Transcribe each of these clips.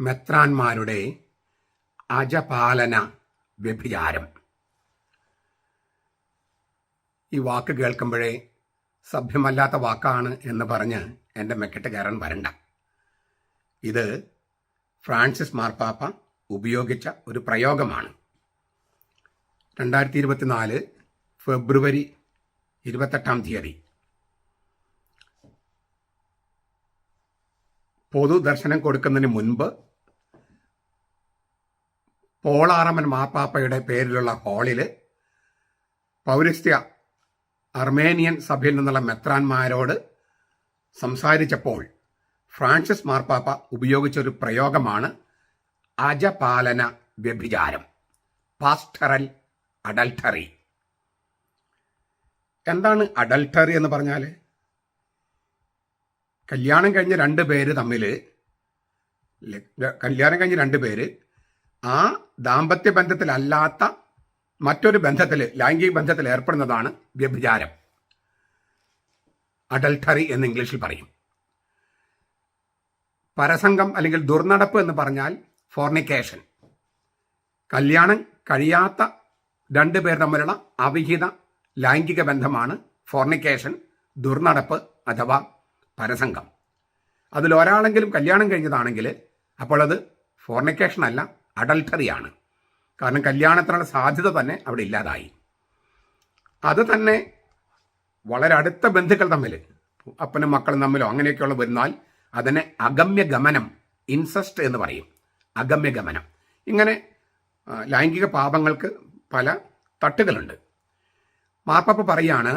മെത്രാന്മാരുടെ അജപാലന വ്യഭിചാരം. ഈ വാക്ക് കേൾക്കുമ്പോഴേ സഭ്യമല്ലാത്ത വാക്കാണ് എന്ന് പറഞ്ഞ് എന്റെ മെക്കെട്ട് കയറാൻ വരണ്ട. ഇത് ഫ്രാൻസിസ് മാർപ്പാപ്പ ഉപയോഗിച്ച ഒരു പ്രയോഗമാണ്. രണ്ടായിരത്തി ഇരുപത്തിനാല് ഫെബ്രുവരി ഇരുപത്തെട്ടാം തീയതി. പൊതുദർശനം കൊടുക്കുന്നതിന് മുൻപ് പോളാറമൻ മാർപ്പാപ്പയുടെ പേരിലുള്ള ഹാളിൽ പൗരസ്ത്യ അർമേനിയൻ സഭയിൽ നിന്നുള്ള മെത്രാന്മാരോട് സംസാരിച്ചപ്പോൾ ഫ്രാൻസിസ് മാർപ്പാപ്പ ഉപയോഗിച്ചൊരു പ്രയോഗമാണ് അജപാലന വ്യഭിചാരം പാസ്റ്ററൽ അഡൽട്ടറി. എന്താണ് അഡൽട്ടറി എന്ന് പറഞ്ഞാൽ കല്യാണം കഴിഞ്ഞ രണ്ട് പേര് തമ്മിൽ കല്യാണം കഴിഞ്ഞ രണ്ട് പേര് ആ ദാമ്പത്യ ബന്ധത്തിലല്ലാത്ത മറ്റൊരു ബന്ധത്തിൽ ലൈംഗിക ബന്ധത്തിൽ ഏർപ്പെടുന്നതാണ് വ്യഭിചാരം. അഡൽട്ടറി എന്ന് ഇംഗ്ലീഷിൽ പറയും. പരസംഗം അല്ലെങ്കിൽ ദുർനടപ്പ് എന്ന് പറഞ്ഞാൽ ഫോർണിക്കേഷൻ കല്യാണം കഴിയാത്ത രണ്ട് പേർ തമ്മിലുള്ള അവിഹിത ലൈംഗിക ബന്ധമാണ് ഫോർണിക്കേഷൻ ദുർനടപ്പ് അഥവാ പരസംഗം. അതിൽ ഒരാളെങ്കിലും കല്യാണം കഴിഞ്ഞതാണെങ്കിൽ അപ്പോൾ അത് ഫോർണിക്കേഷൻ അല്ല അഡൽട്ടറിയാണ്. കാരണം കല്യാണത്തിനുള്ള സാധ്യത തന്നെ അവിടെ ഇല്ലാതായി. അത് തന്നെ വളരെ അടുത്ത ബന്ധുക്കൾ തമ്മിൽ അപ്പനും മക്കളും തമ്മിലോ അങ്ങനെയൊക്കെയുള്ള വരുന്നാൽ അതിനെ അഗമ്യ ഗമനം ഇൻസസ്റ്റ് എന്ന് പറയും. അഗമ്യ ഗമനം. ഇങ്ങനെ ലൈംഗിക പാപങ്ങൾക്ക് പല തട്ടുകളുണ്ട്. മാർപ്പാപ്പ പറയാണ്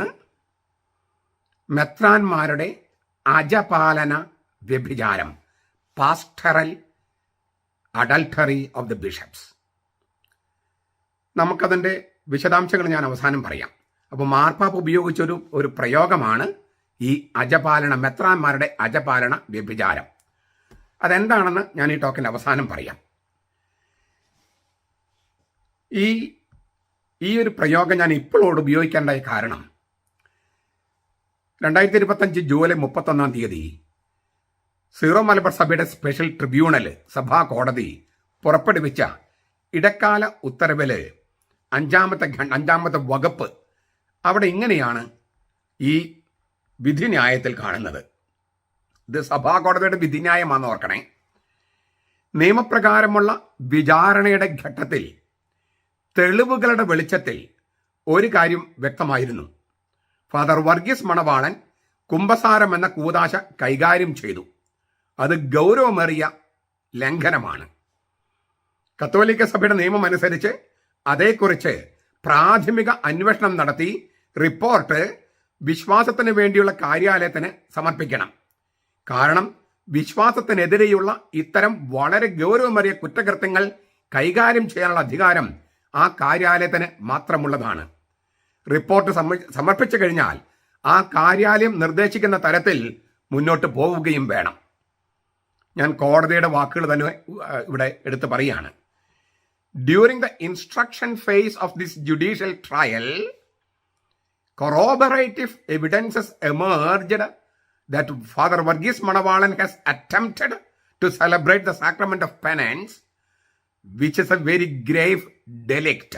മെത്രാന്മാരുടെ അജപാലന വ്യഭിചാരം pastoral adultery of the bishops നമുക്കതിന്റെ വിശദാംശങ്ങൾ ഞാൻ അവസാനം പറയാം. അപ്പോൾ മാർപ്പാപ്പ് ഉപയോഗിച്ചൊരു ഒരു പ്രയോഗമാണ് ഈ അജപാലന മെത്രാന്മാരുടെ അജപാലന വ്യഭിചാരം. അതെന്താണെന്ന് ഞാൻ ഈ ടോക്കിന്റെ അവസാനം പറയാം. ഈ ഈ ഒരു പ്രയോഗം ഞാൻ ഇപ്പോഴോട് ഉപയോഗിക്കേണ്ടായ കാരണം രണ്ടായിരത്തി ഇരുപത്തഞ്ച് ജൂലൈ മുപ്പത്തൊന്നാം തീയതി സീറോ മലബാർ സഭയുടെ സ്പെഷ്യൽ ട്രിബ്യൂണൽ സഭാ കോടതി പുറപ്പെടുവിച്ച ഇടക്കാല ഉത്തരവിൽ അഞ്ചാമത്തെ അഞ്ചാമത്തെ വകുപ്പ് അവിടെ ഇങ്ങനെയാണ് ഈ വിധിന്യായത്തിൽ കാണുന്നത്. ഇത് സഭാ കോടതിയുടെ വിധിന്യായമാണെന്ന് ഓർക്കണേ. നിയമപ്രകാരമുള്ള വിചാരണയുടെ ഘട്ടത്തിൽ തെളിവുകളുടെ വെളിച്ചത്തിൽ ഒരു കാര്യം വ്യക്തമായിരുന്നു. ഫാദർ വർഗീസ് മണവാളൻ കുംഭസാരം എന്ന കൂതാശ കൈകാര്യം ചെയ്തു. അത് ഗൗരവമേറിയ ലംഘനമാണ്. കത്തോലിക്ക സഭയുടെ നിയമം അനുസരിച്ച് അതേക്കുറിച്ച് പ്രാഥമിക അന്വേഷണം നടത്തി റിപ്പോർട്ട് വിശ്വാസത്തിന് വേണ്ടിയുള്ള കാര്യാലയത്തിന് സമർപ്പിക്കണം. കാരണം വിശ്വാസത്തിനെതിരെയുള്ള ഇത്തരം വളരെ ഗൗരവമേറിയ കുറ്റകൃത്യങ്ങൾ കൈകാര്യം ചെയ്യാനുള്ള അധികാരം ആ കാര്യാലയത്തിന് മാത്രമുള്ളതാണ്. റിപ്പോർട്ട് സമ- സമർപ്പിച്ചു കഴിഞ്ഞാൽ ആ കാര്യാലയം നിർദ്ദേശിക്കുന്ന തരത്തിൽ മുന്നോട്ട് പോവുകയും വേണം. ഞാൻ കോടതിയുടെ വാക്കുകൾ തന്നെ uh, ഇവിടെ എടുത്ത് പറയുകയാണ് during the instruction phase of this judicial trial corroborative evidences emerged that father Varghese Manavalan has attempted to celebrate the sacrament of penance which is a very grave delict.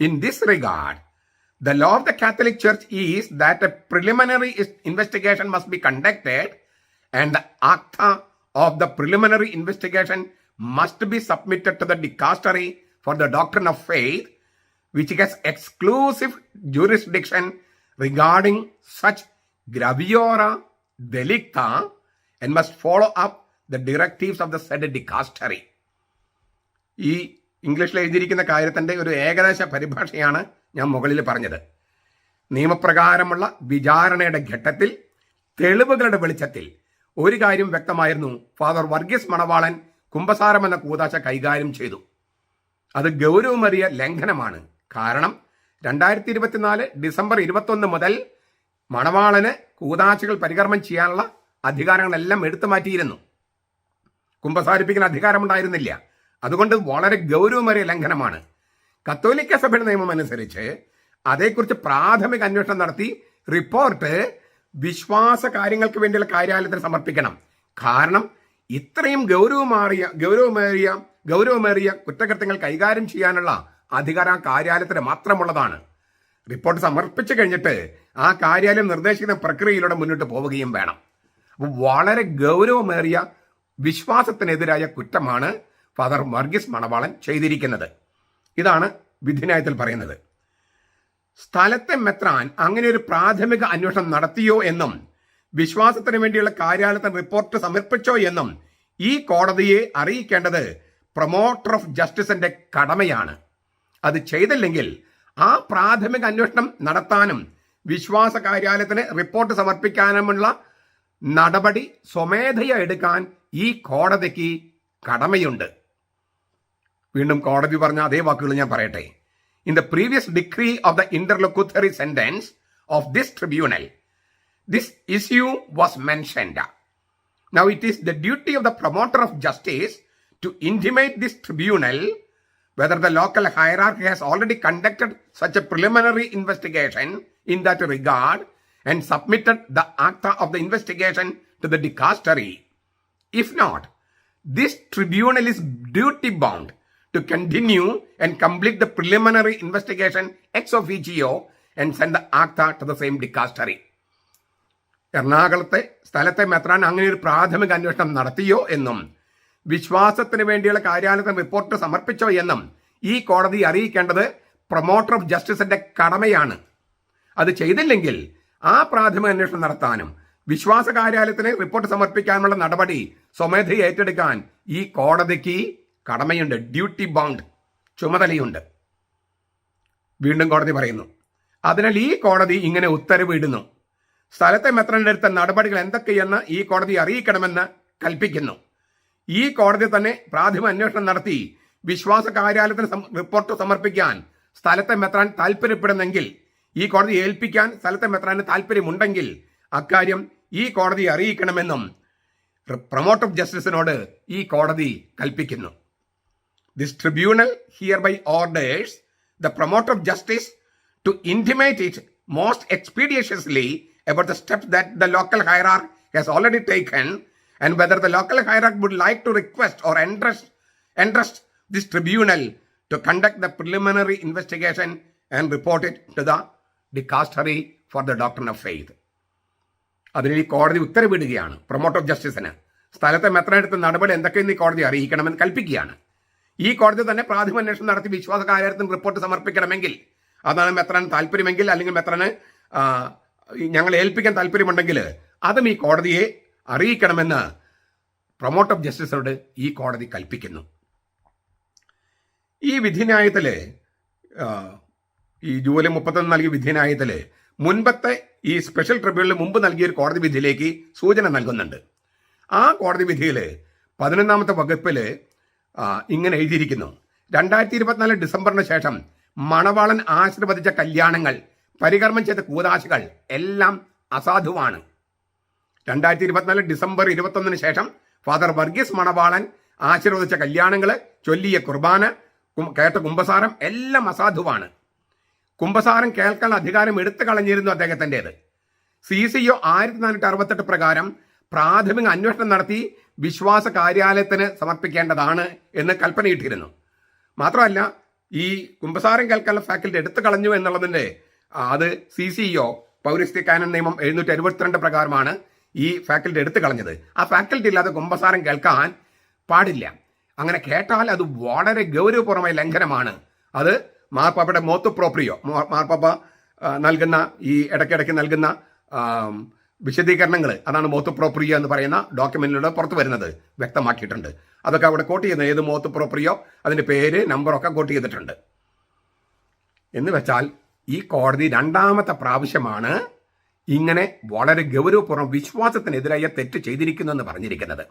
In this regard, the law of the Catholic Church is that a preliminary investigation must be conducted and the acta of the preliminary investigation must be submitted to the dicastery for the doctrine of faith, which has exclusive jurisdiction regarding such graviora delicta and must follow up the directives of the said dicastery. ഈ ഇംഗ്ലീഷിൽ എഴുതിയിരിക്കുന്ന kaaryathinte ഒരു ഏകദേശ പരിഭാഷയാണ് ഞാൻ മുകളിൽ പറഞ്ഞത് നിയമപ്രകാരമുള്ള വിചാരണയുടെ ഘട്ടത്തിൽ തെളിവുകളുടെ വെളിച്ചത്തിൽ ഒരു കാര്യം വ്യക്തമായിരുന്നു. ഫാദർ വർഗീസ് മണവാളൻ കുംഭസാരം എന്ന കൂതാശ കൈകാര്യം ചെയ്തു. അത് ഗൗരവമേറിയ ലംഘനമാണ്. കാരണം രണ്ടായിരത്തി ഇരുപത്തിനാല് ഡിസംബർ ഇരുപത്തൊന്ന് മുതൽ മണവാളന് കൂതാശകൾ പരികർമ്മം ചെയ്യാനുള്ള അധികാരങ്ങളെല്ലാം എടുത്തു മാറ്റിയിരുന്നു. കുംഭസാരിപ്പിക്കുന്ന അധികാരമുണ്ടായിരുന്നില്ല. അതുകൊണ്ട് വളരെ ഗൗരവമേറിയ ലംഘനമാണ്. കത്തോലിക്ക സഭയുടെ നിയമം അനുസരിച്ച് അതേക്കുറിച്ച് പ്രാഥമിക അന്വേഷണം നടത്തി റിപ്പോർട്ട് വിശ്വാസ കാര്യങ്ങൾക്ക് വേണ്ടിയുള്ള കാര്യാലയത്തിന് സമർപ്പിക്കണം. കാരണം ഇത്രയും ഗൗരവമാറിയ ഗൗരവമേറിയ ഗൗരവമേറിയ കുറ്റകൃത്യങ്ങൾ കൈകാര്യം ചെയ്യാനുള്ള അധികാരം കാര്യാലയത്തിന് മാത്രമുള്ളതാണ്. റിപ്പോർട്ട് സമർപ്പിച്ചു കഴിഞ്ഞിട്ട് ആ കാര്യാലയം നിർദ്ദേശിക്കുന്ന പ്രക്രിയയിലൂടെ മുന്നോട്ട് പോവുകയും വേണം. അപ്പോൾ വളരെ ഗൗരവമേറിയ വിശ്വാസത്തിനെതിരായ കുറ്റമാണ് ഫാദർ വർഗീസ് മണവാളൻ ചെയ്തിരിക്കുന്നത്. ഇതാണ് വിധിന്യായത്തിൽ പറയുന്നത്. സ്ഥലത്തെ മെത്രാൻ അങ്ങനെ ഒരു പ്രാഥമിക അന്വേഷണം നടത്തിയോ എന്നും വിശ്വാസത്തിന് വേണ്ടിയുള്ള കാര്യാലയത്തിന് റിപ്പോർട്ട് സമർപ്പിച്ചോ എന്നും ഈ കോടതിയെ അറിയിക്കേണ്ടത് പ്രൊമോട്ടർ ഓഫ് ജസ്റ്റിസിന്റെ കടമയാണ്. അത് ചെയ്തില്ലെങ്കിൽ ആ പ്രാഥമിക അന്വേഷണം നടത്താനും വിശ്വാസ കാര്യാലയത്തിന് റിപ്പോർട്ട് സമർപ്പിക്കാനുമുള്ള നടപടി സ്വമേധയ എടുക്കാൻ ഈ കോടതിക്ക് കടമയുണ്ട്. വീണ്ടും കോടതി പറഞ്ഞ അതേ വാക്കുകൾ ഞാൻ പറയട്ടെ. in the previous decree of the interlocutory sentence of this tribunal, this issue was mentioned. Now, it is the duty of the promoter of justice to intimate this tribunal whether the local hierarchy has already conducted such a preliminary investigation in that regard and submitted the acta of the investigation to the dicastery. If not, this tribunal is duty bound to continue and complete the preliminary investigation ex officio and send the acta to the same dicastery. എറണാകുളത്തെ സ്ഥലത്തെ മെത്രാൻ അങ്ങനെ ഒരു പ്രാഥമിക അന്വേഷണം നടത്തിയോ എന്നും വിശ്വാസത്തിന് വേണ്ടിയുള്ള കാര്യാലയത്തിന് റിപ്പോർട്ട് സമർപ്പിച്ചോ എന്നും ഈ കോടതി അറിയിക്കേണ്ടത് പ്രൊമോട്ടർ ഓഫ് ജസ്റ്റിസിന്റെ കടമയാണ് അത് ചെയ്തില്ലെങ്കിൽ ആ പ്രാഥമിക അന്വേഷണം നടത്താനും വിശ്വാസ കാര്യാലയത്തിന് റിപ്പോർട്ട് സമർപ്പിക്കാനുള്ള നടപടി സ്വമേധ ഏറ്റെടുക്കാൻ ഈ കോടതിക്ക് കടമയുണ്ട് ഡ്യൂട്ടി ബൗണ്ട് ചുമതലയുണ്ട്. വീണ്ടും കോടതി പറയുന്നു. അതിനാൽ ഈ കോടതി ഇങ്ങനെ ഉത്തരവ് ഇടുന്നു സ്ഥലത്തെ മെത്രനെടുത്ത നടപടികൾ എന്തൊക്കെയെന്ന് ഈ കോടതി അറിയിക്കണമെന്ന് കൽപ്പിക്കുന്നു. ഈ കോടതി തന്നെ പ്രാഥമിക അന്വേഷണം നടത്തി വിശ്വാസ കാര്യാലയത്തിന് റിപ്പോർട്ട് സമർപ്പിക്കാൻ സ്ഥലത്തെ മെത്രാൻ താല്പര്യപ്പെടുന്നെങ്കിൽ ഈ കോടതി ഏൽപ്പിക്കാൻ സ്ഥലത്തെ മെത്രാന് താല്പര്യമുണ്ടെങ്കിൽ അക്കാര്യം ഈ കോടതി അറിയിക്കണമെന്നും പ്രൊമോട്ട് ഓഫ് ജസ്റ്റിസിനോട് ഈ കോടതി കൽപ്പിക്കുന്നു. This tribunal hereby orders the promoter of justice to intimate it most expeditiously about the steps that the local hierarch has already taken and whether the local hierarch would like to request or entrust, entrust this tribunal to conduct the preliminary investigation and report it to the dicastery for the doctrine of faith. അതിന് ഈ കോടതി ഉത്തരവിടുകയാണ് promoter of ജസ്റ്റിസിന് സ്ഥലത്തെ മെത്രനെടുത്ത നടപടി എന്തൊക്കെയെന്ന് ഈ കോടതി അറിയിക്കണമെന്ന് കൽപ്പിക്കുകയാണ് ഈ കോടതി തന്നെ പ്രാഥമിക അന്വേഷണം നടത്തി വിശ്വാസ കാര്യത്തിന് റിപ്പോർട്ട് സമർപ്പിക്കണമെങ്കിൽ അതാണ് മെത്രാൻ താല്പര്യമെങ്കിൽ അല്ലെങ്കിൽ മെത്രാന് ഞങ്ങൾ ഏൽപ്പിക്കാൻ താല്പര്യമുണ്ടെങ്കിൽ അതും ഈ കോടതിയെ അറിയിക്കണമെന്ന് പ്രൊമോട്ട് ഓഫ് ജസ്റ്റിസിനോട് ഈ കോടതി കൽപ്പിക്കുന്നു. ഈ വിധിന്യായത്തിൽ ഈ ജൂലൈ മുപ്പത്തൊന്ന് നൽകിയ വിധിന്യായത്തിൽ മുൻപത്തെ ഈ സ്പെഷ്യൽ ട്രിബ്യൂണലിൽ മുമ്പ് നൽകിയ ഒരു കോടതി വിധിയിലേക്ക് സൂചന നൽകുന്നുണ്ട്. ആ കോടതി വിധിയിൽ പതിനൊന്നാമത്തെ വകുപ്പിൽ ഇങ്ങനെ എഴുതിയിരിക്കുന്നു. രണ്ടായിരത്തി ഇരുപത്തിനാല് ഡിസംബറിന് ശേഷം മണവാളൻ ആശീർവദിച്ച കല്യാണങ്ങൾ പരികർമ്മം ചെയ്ത കൂതാശകൾ എല്ലാം അസാധുവാണ്. രണ്ടായിരത്തി ഇരുപത്തിനാല് ഡിസംബർ ഇരുപത്തൊന്നിന് ശേഷം ഫാദർ വർഗീസ് മണവാളൻ ആശീർവദിച്ച കല്യാണങ്ങൾ ചൊല്ലിയ കുർബാന കേട്ട കുംഭസാരം എല്ലാം അസാധുവാണ്. കുംഭസാരം കേൾക്കാൻ അധികാരം എടുത്തു കളഞ്ഞിരുന്നു അദ്ദേഹത്തിന്റെത്. സി സി ഒ ആയിരത്തി നാനൂറ്റി അറുപത്തെട്ട് പ്രകാരം പ്രാഥമിക അന്വേഷണം നടത്തി വിശ്വാസ കാര്യാലയത്തിന് സമർപ്പിക്കേണ്ടതാണ് എന്ന് കൽപ്പനയിട്ടിരുന്നു. മാത്രമല്ല ഈ കുംഭസാരം കേൾക്കാനുള്ള ഫാക്കൽറ്റി എടുത്തു കളഞ്ഞു എന്നുള്ളതിന്റെ അത് സി സി ഒ പൗരസ്ത്യ കാനൻ നിയമം എഴുന്നൂറ്റി അറുപത്തിരണ്ട് പ്രകാരമാണ് ഈ ഫാക്കൽറ്റി എടുത്തു കളഞ്ഞത്. ആ ഫാക്കൽറ്റി ഇല്ലാതെ കുംഭസാരം കേൾക്കാൻ പാടില്ല. അങ്ങനെ കേട്ടാൽ അത് വളരെ ഗൗരവപൂർവമായ ലംഘനമാണ്. അത് മാർപ്പാപ്പയുടെ മോത്ത് പ്രോപ്രിയോ മാർപ്പാപ്പ നൽകുന്ന ഈ ഇടയ്ക്കിടയ്ക്ക് നൽകുന്ന വിശദീകരണങ്ങൾ അതാണ് മോത്ത് പ്രോപ്രിയോ എന്ന് പറയുന്ന ഡോക്യുമെന്റിലൂടെ പുറത്തു വരുന്നത് വ്യക്തമാക്കിയിട്ടുണ്ട്. അതൊക്കെ അവിടെ കോട്ട് ചെയ്യുന്നത് ഏത് മോത്ത് പ്രോപ്രിയോ അതിന്റെ പേര് നമ്പറൊക്കെ കോട്ട് ചെയ്തിട്ടുണ്ട്. എന്ന് വെച്ചാൽ ഈ കോടതി രണ്ടാമത്തെ പ്രാവശ്യമാണ് ഇങ്ങനെ വളരെ ഗൗരവപൂർവം വിശ്വാസത്തിനെതിരായ തെറ്റ് ചെയ്തിരിക്കുന്നു എന്ന് പറഞ്ഞിരിക്കുന്നത്.